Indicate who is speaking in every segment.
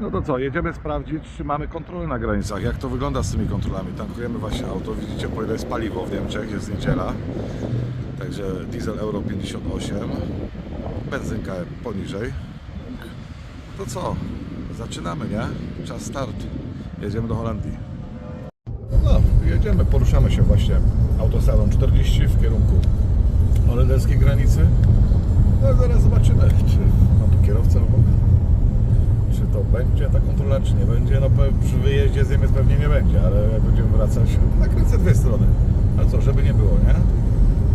Speaker 1: No to co, jedziemy sprawdzić, czy mamy kontrolę na granicach. Jak to wygląda z tymi kontrolami? Tankujemy właśnie auto, widzicie po ile jest paliwo w Niemczech, jest niedziela. Także diesel euro 58, benzynka poniżej. To co, zaczynamy, nie? Czas start. Jedziemy do Holandii. No, jedziemy, poruszamy się właśnie autostradą 40 w kierunku holenderskiej granicy. No zaraz zobaczymy, czy mam tu kierowcę obok. Będzie ta kontrola, czy nie będzie? No przy wyjeździe z Niemiec pewnie nie będzie, ale jak będziemy wracać, nakręcę dwie strony. A co, żeby nie było, nie?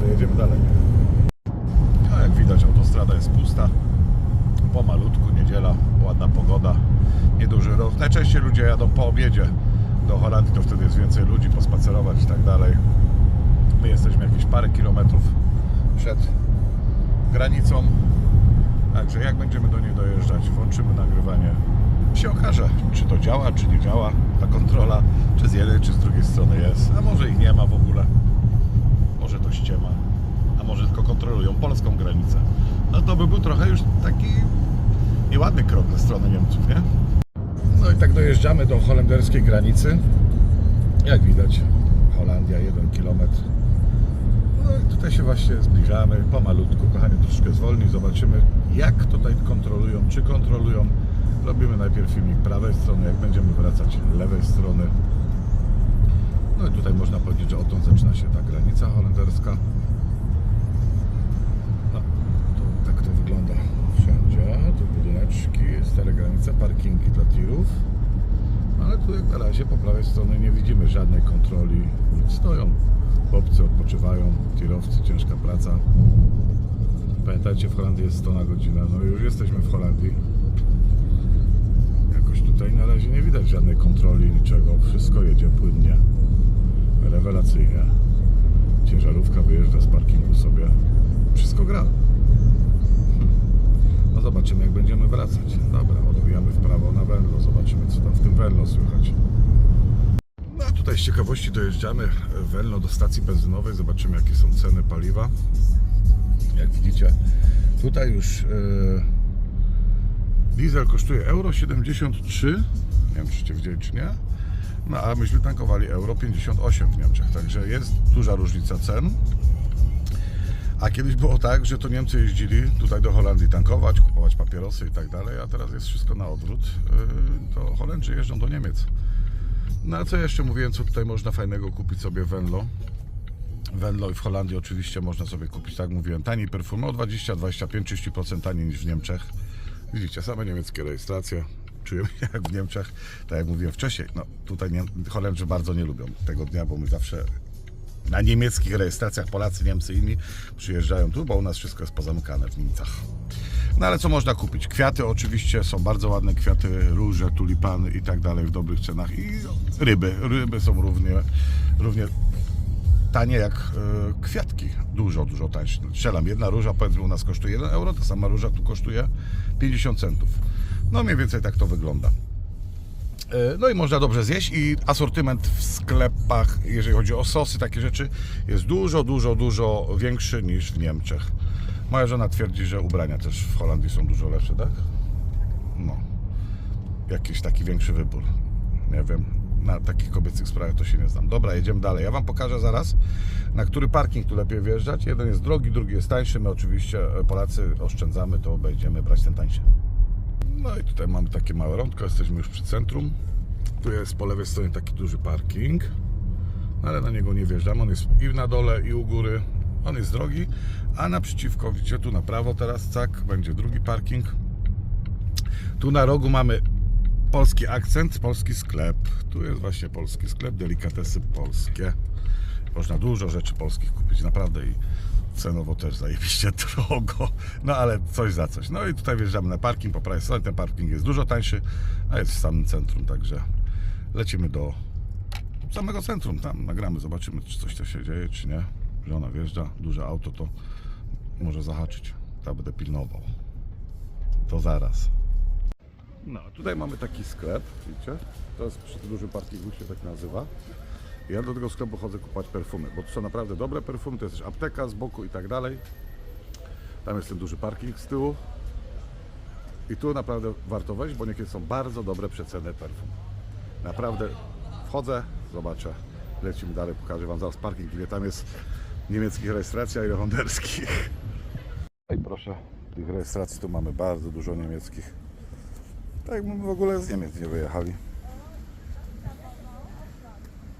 Speaker 1: Że jedziemy dalej. A jak widać autostrada jest pusta. Pomalutku, niedziela, ładna pogoda, nieduży ruch. Najczęściej ludzie jadą po obiedzie do Holandii, to wtedy jest więcej ludzi, pospacerować i tak dalej. My jesteśmy jakieś parę kilometrów przed granicą. Także jak będziemy do niej dojeżdżać, włączymy nagrywanie. Się okaże, czy to działa, czy nie działa ta kontrola, czy z jednej, czy z drugiej strony jest. A może ich nie ma w ogóle. Może to ściema. A może tylko kontrolują polską granicę. No to by był trochę już taki nieładny krok ze strony Niemców, nie? No i tak dojeżdżamy do holenderskiej granicy. Jak widać, Holandia 1 km. No i tutaj się właśnie zbliżamy pomalutku. Kochanie, troszkę zwolni. Zobaczymy, jak tutaj kontrolują, czy kontrolują. Robimy najpierw filmik prawej strony, jak będziemy wracać lewej strony. No i tutaj można powiedzieć, że odtąd zaczyna się ta granica holenderska. No, to, tak to wygląda wszędzie. Tu budyneczki, stare granice, parkingi dla tirów. Ale tu jak na razie po prawej stronie nie widzimy żadnej kontroli. Stoją. Chłopcy odpoczywają, tirowcy, ciężka praca. Pamiętajcie, w Holandii jest 100 na godzinę. No już jesteśmy w Holandii. Jakoś tutaj na razie nie widać żadnej kontroli, niczego. Wszystko jedzie płynnie. Rewelacyjnie. Ciężarówka wyjeżdża z parkingu sobie. Wszystko gra. No zobaczymy jak będziemy wracać. Dobra, odbijamy w prawo na Venlo. Zobaczymy co tam w tym Venlo słychać. No a tutaj z ciekawości dojeżdżamy w Venlo do stacji benzynowej. Zobaczymy jakie są ceny paliwa. Tutaj już e, diesel kosztuje euro 73. Nie wiem czyście widzieli czy. No a myśmy tankowali euro 58 w Niemczech. Także jest duża różnica cen. A kiedyś było tak, że to Niemcy jeździli tutaj do Holandii tankować, kupować papierosy i tak dalej, a teraz jest wszystko na odwrót. Yy, To Holendrzy jeżdżą do Niemiec. No a co jeszcze mówiłem, co tutaj można fajnego kupić sobie w Venlo? Venlo i w Holandii oczywiście można sobie kupić, tak mówiłem, taniej perfumy o 20, 25, 30% taniej niż w Niemczech. Widzicie, same niemieckie rejestracje. Czujemy się jak w Niemczech, tak jak mówiłem wcześniej. No tutaj nie, Holendrzy bardzo nie lubią tego dnia, bo my zawsze na niemieckich rejestracjach Polacy, Niemcy i inni przyjeżdżają tu, bo u nas wszystko jest pozamykane w Niemcach. No ale co można kupić? Kwiaty oczywiście są bardzo ładne kwiaty, róże, tulipany i tak dalej w dobrych cenach i ryby. Ryby są równie, równie tanie jak e, kwiatki. Dużo, dużo tańsze. Strzelam, jedna róża powiedzmy u nas kosztuje 1 euro, ta sama róża tu kosztuje 50 centów. No mniej więcej tak to wygląda. E, No i można dobrze zjeść i asortyment w sklepach, jeżeli chodzi o sosy, takie rzeczy, jest dużo, dużo, dużo większy niż w Niemczech. Moja żona twierdzi, że ubrania też w Holandii są dużo lepsze, tak? No. Jakiś taki większy wybór. Nie wiem. Na takich kobiecych sprawach to się nie znam. Dobra, jedziemy dalej. Ja Wam pokażę zaraz, na który parking tu lepiej wjeżdżać. Jeden jest drogi, drugi jest tańszy. My oczywiście, e, Polacy, oszczędzamy, to będziemy brać ten tańszy. No i tutaj mamy takie małe rądko, jesteśmy już przy centrum. Tu jest po lewej stronie taki duży parking, no ale na niego nie wjeżdżamy. On jest i na dole, i u góry. On jest drogi, a naprzeciwko, widzicie, tu na prawo teraz, cak, będzie drugi parking. Tu na rogu mamy polski akcent, polski sklep. Tu jest właśnie polski sklep, delikatesy polskie. Można dużo rzeczy polskich kupić, naprawdę i cenowo też zajebiście drogo. No ale coś za coś. No i tutaj wjeżdżamy na parking po prawej stronie. Ten parking jest dużo tańszy, a jest w samym centrum, także lecimy do samego centrum. Tam nagramy, zobaczymy, czy coś to się dzieje, czy nie. Żona wjeżdża, duże auto to może zahaczyć. Ja będę pilnował. To zaraz. No, tutaj mamy taki sklep, widzicie? To jest przy tym dużym parkingu się tak nazywa. Ja do tego sklepu chodzę kupować perfumy, bo to są naprawdę dobre perfumy, to jest też apteka z boku i tak dalej. Tam jest ten duży parking z tyłu. I tu naprawdę warto wejść, bo niekiedy są bardzo dobre przeceny perfum. Naprawdę wchodzę, zobaczę, lecimy dalej, pokażę Wam zaraz parking, ile tam jest niemieckich rejestracji, a ile holenderskich. I proszę, tych rejestracji tu mamy bardzo dużo niemieckich. Tak jakby w ogóle z Niemiec nie wyjechali.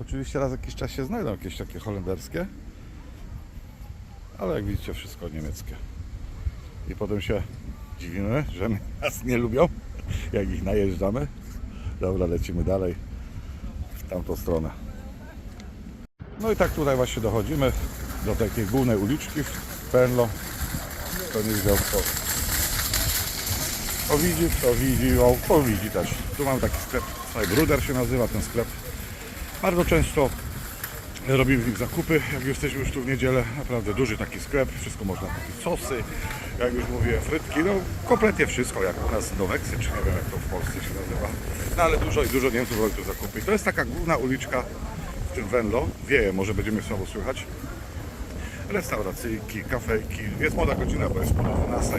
Speaker 1: Oczywiście raz jakiś czas się znajdą jakieś takie holenderskie, ale jak widzicie wszystko niemieckie. I potem się dziwimy, że nas nie lubią, jak ich najeżdżamy. Dobra, lecimy dalej w tamtą stronę. No i tak tutaj właśnie dochodzimy do takiej głównej uliczki w Penlo. To nie widział kto. Kto widzi, kto widzi, o, kto widzi też. Tu mam taki sklep, Bruder się nazywa ten sklep. Bardzo często robimy w nim zakupy, jak jesteśmy już tu w niedzielę. Naprawdę duży taki sklep, wszystko można kupić. Sosy, jak już mówię, frytki, no kompletnie wszystko, jak u nas do Weksy, czy nie wiem jak to w Polsce się nazywa. No ale dużo i dużo Niemców robi tu zakupy. I to jest taka główna uliczka w tym Venlo. Wieje, może będziemy słabo słychać. Restauracyjki, kafejki. Jest młoda godzina, bo jest po 12.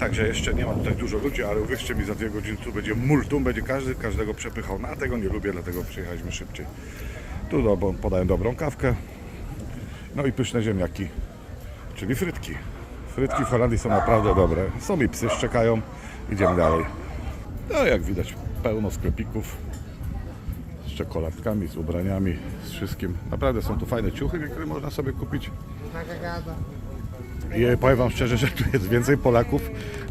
Speaker 1: Także jeszcze nie ma tutaj dużo ludzi, ale uwierzcie mi, za dwie godziny tu będzie multum, będzie każdy każdego przepychał. No a tego nie lubię, dlatego przyjechaliśmy szybciej. Tu do, bo podają dobrą kawkę. No i pyszne ziemniaki, czyli frytki. Frytki w Holandii są naprawdę dobre. Są i psy szczekają. Idziemy dalej. No jak widać, pełno sklepików z czekoladkami, z ubraniami, z wszystkim. Naprawdę są tu fajne ciuchy, niektóre można sobie kupić. I powiem Wam szczerze, że tu jest więcej Polaków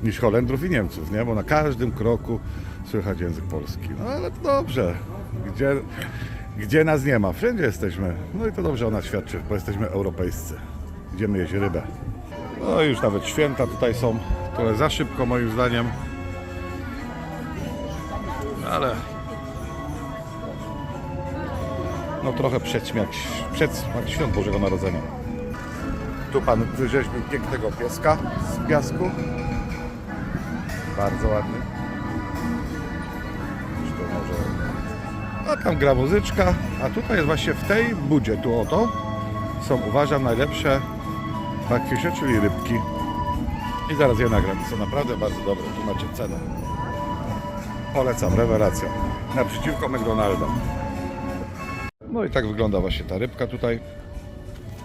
Speaker 1: niż Holendrów i Niemców, nie? Bo na każdym kroku słychać język polski. No ale to dobrze. Gdzie, gdzie nas nie ma? Wszędzie jesteśmy. No i to dobrze o nas świadczy, bo jesteśmy europejscy. Idziemy jeść rybę. No już nawet święta tutaj są. Trochę za szybko moim zdaniem. Ale no trochę przedśmiać, przedsmak świąt Bożego Narodzenia. Tu pan wyrzeźbił pięknego pieska z piasku. Bardzo ładny. To może... A tam gra muzyczka, a tutaj jest właśnie w tej budzie, tu oto, są uważam najlepsze bakwisze, czyli rybki. I zaraz je nagram, są naprawdę bardzo dobre, tu macie cenę. Polecam, rewelacja. Naprzeciwko McDonalda. No i tak wygląda właśnie ta rybka tutaj.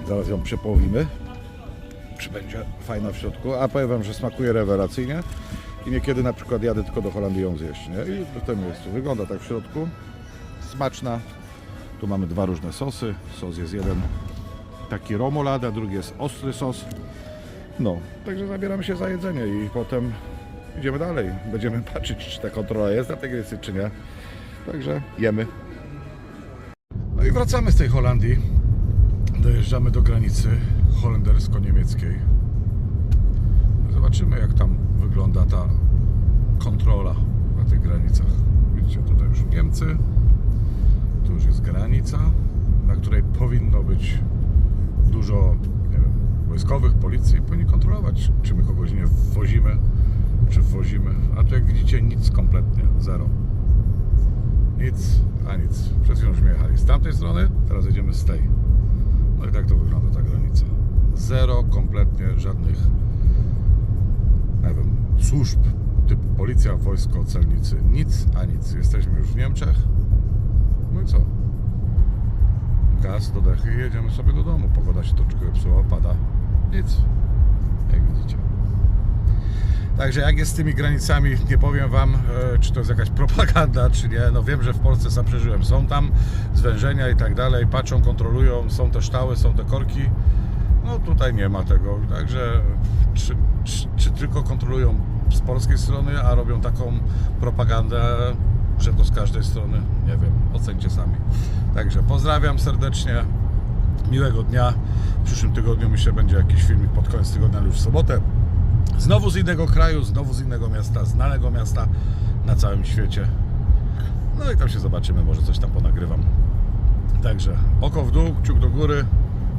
Speaker 1: Zaraz ją przepołowimy. Czy będzie fajna w środku. A powiem Wam, że smakuje rewelacyjnie. I niekiedy na przykład jadę tylko do Holandii ją zjeść. Nie? I w tym miejscu. Wygląda tak w środku. Smaczna. Tu mamy dwa różne sosy. Sos jest jeden taki romolada, drugi jest ostry sos. No, także zabieramy się za jedzenie i potem idziemy dalej. Będziemy patrzeć, czy ta kontrola jest na tej granicy, czy nie. Także jemy. No i wracamy z tej Holandii. Dojeżdżamy do granicy holendersko-niemieckiej. Zobaczymy, jak tam wygląda ta kontrola na tych granicach. Widzicie, tutaj już Niemcy. Tu już jest granica, na której powinno być dużo wiem, wojskowych, policji. Powinni kontrolować, czy my kogoś nie wwozimy, czy wwozimy. A tu jak widzicie, nic kompletnie. Zero. Nic, a nic. Przed chwilą jechali z tamtej strony, teraz jedziemy z tej. No i tak to wygląda ta granica. Zero, kompletnie żadnych, nie wiem, służb typu policja, wojsko, celnicy. Nic, a nic. Jesteśmy już w Niemczech. No i co? Gaz do dechy i jedziemy sobie do domu. Pogoda się troszkę psuła, pada. Nic. Jak widzicie. Także jak jest z tymi granicami, nie powiem Wam, e, czy to jest jakaś propaganda, czy nie. No wiem, że w Polsce sam przeżyłem. Są tam zwężenia i tak dalej, patrzą, kontrolują, są te ształy, są te korki. No tutaj nie ma tego. Także czy, czy, czy tylko kontrolują z polskiej strony, a robią taką propagandę, że to z każdej strony? Nie wiem, ocencie sami. Także pozdrawiam serdecznie. Miłego dnia. W przyszłym tygodniu myślę będzie jakiś filmik pod koniec tygodnia już w sobotę. Znowu z innego kraju, znowu z innego miasta, znanego miasta na całym świecie. No i tam się zobaczymy, może coś tam ponagrywam. Także oko w dół, kciuk do góry.